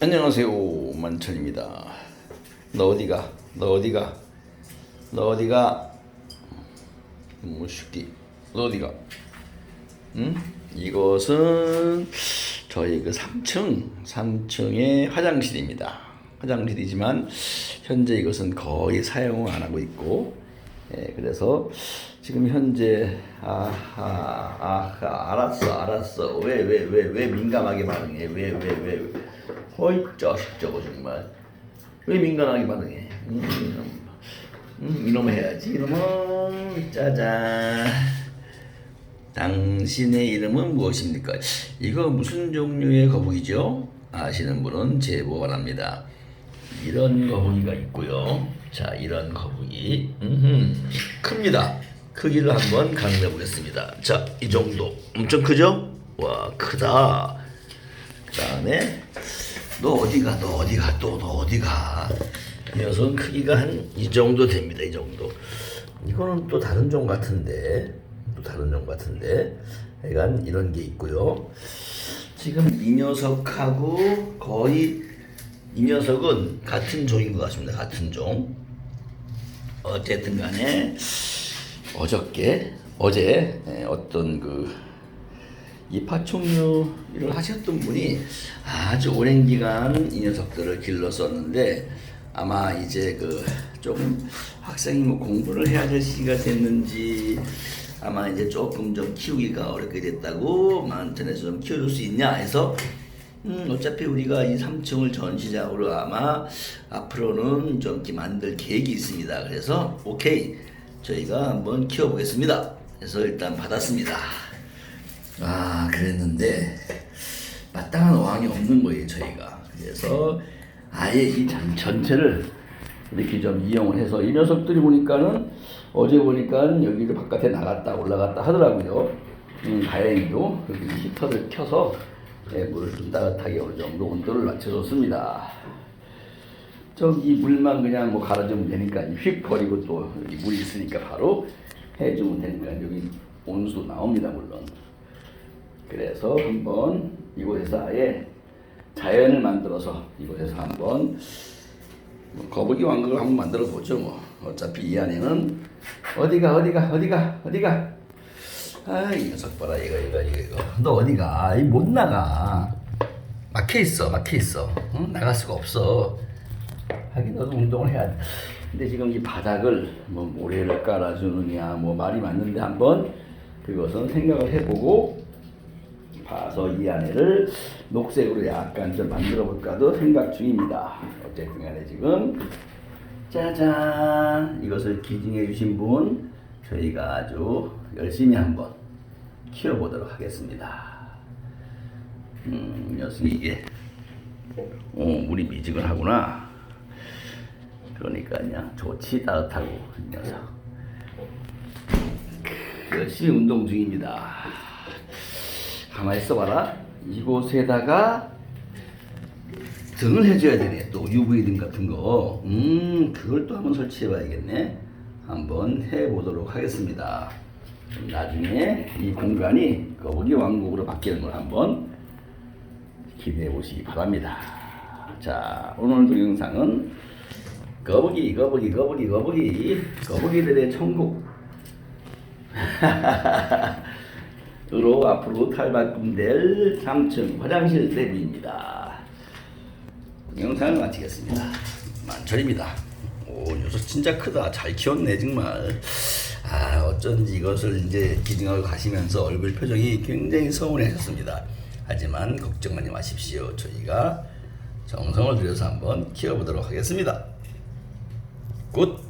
안녕하세요 만천입니다. 너 어디가? 너 어디가? 너 어디가? 무식기 너 어디가? 응? 이것은 저희 그 3층 3층의 화장실입니다. 화장실이지만 현재 이것은 거의 사용을 안 하고 있고 예, 그래서 지금 현재 아하 아하 알았어 알았어. 왜 왜 왜 왜 민감하게 반응해? 왜 왜 왜 어이 자식 저거 정말 왜 민감하게 반응해 음, 음, 이놈 해야지 이놈은 짜잔 당신의 이름은 무엇입니까? 이거 무슨 종류의 거북이죠? 아시는 분은 제보 바랍니다. 이런 거북이가 있고요. 자, 이런 거북이. 음흠, 큽니다. 크기를 한번 가늠해 보겠습니다. 자, 이 정도. 엄청 크죠? 와, 크다. 그 다음에, 너 어디가, 너 어디가, 또 너 어디가. 이 녀석은 크기가 한 이 정도 됩니다. 이 정도. 이거는 또 다른 종 같은데, 또 다른 종 같은데, 약간 이런 게 있고요. 지금 이 녀석하고 거의 이 녀석은 같은 종인 것 같습니다. 같은 종. 어쨌든 간에 어저께 어제 예, 어떤 그 이 파충류를 하셨던 분이 아주 오랜 기간 이 녀석들을 길렀었는데 아마 이제 그좀 학생이 뭐 공부를 해야 될 시기가 됐는지 아마 이제 조금 좀 키우기가 어렵게 됐다고 만천에서 좀 키워줄 수 있냐 해서 음, 어차피 우리가 이 3층을 전시장으로 아마 앞으로는 좀 이렇게 만들 계획이 있습니다. 그래서 오케이 저희가 한번 키워보겠습니다. 그래서 일단 받았습니다. 아 그랬는데 마땅한 어항이 없는 거예요 저희가. 그래서 아예 이 전- 전체를 이렇게 좀 이용을 해서 이 녀석들이 보니까는 어제 보니까 여기를 바깥에 나갔다 올라갔다 하더라고요. 음, 다행히도 여기 히터를 켜서 예, 물을 좀 따뜻하게 어느 정도 온도를 맞춰줬습니다. 저기 물만 그냥 뭐 갈아주면 되니까 휙 버리고 또 여기 물이 있으니까 바로 해주면 되니까 여기 온수 나옵니다 물론. 그래서 한번 이곳에서 아예 자연을 만들어서 이곳에서 한번 뭐 거북이 왕국을 한번 만들어 보죠 뭐. 어차피 이 안에는 어디가 어디가 어디가 어디가? 아이 녀석 봐라 이거 이거 이거 이거. 너 어디가? 이 못 나가. 막혀 있어 막혀 있어. 응? 나갈 수가 없어. 하긴 너도 운동을 해야 돼. 근데 지금 이 바닥을 뭐 모래를 깔아주느냐 뭐 말이 맞는데 한번 그것은 생각을 해보고 봐서 이 안에를 녹색으로 약간 좀 만들어 볼까도 생각 중입니다. 어쨌든 간에 지금 짜잔 이것을 기증해 주신 분 저희가 아주 열심히 한번 키워보도록 하겠습니다. 음, 이 녀석이 이게 오, 물이 미지근하구나. 그러니까 그냥 좋지 따뜻하고 이 녀석 열심히 운동 중입니다. 가만히 있어봐라. 이곳에다가 등을 해줘야 되네. 또 UV 등 같은 거. 음, 그걸 또 한번 설치해봐야겠네. 한번 해보도록 하겠습니다. 나중에 이 공간이 거북이 왕국으로 바뀌는 걸 한번 기대해 보시기 바랍니다. 자, 오늘 동영상은 거북이, 거북이, 거북이, 거북이, 거북이들의 천국. 으로 앞으로 탈바꿈될 3층 화장실 대비입니다. 영상을 마치겠습니다. 만철입니다. 오, 녀석 진짜 크다. 잘 키웠네, 정말. 아, 어쩐지 이것을 이제 기증하고 가시면서 얼굴 표정이 굉장히 서운해 하셨습니다. 하지만 걱정하지 마십시오. 저희가 정성을 들여서 한번 키워보도록 하겠습니다. 굿!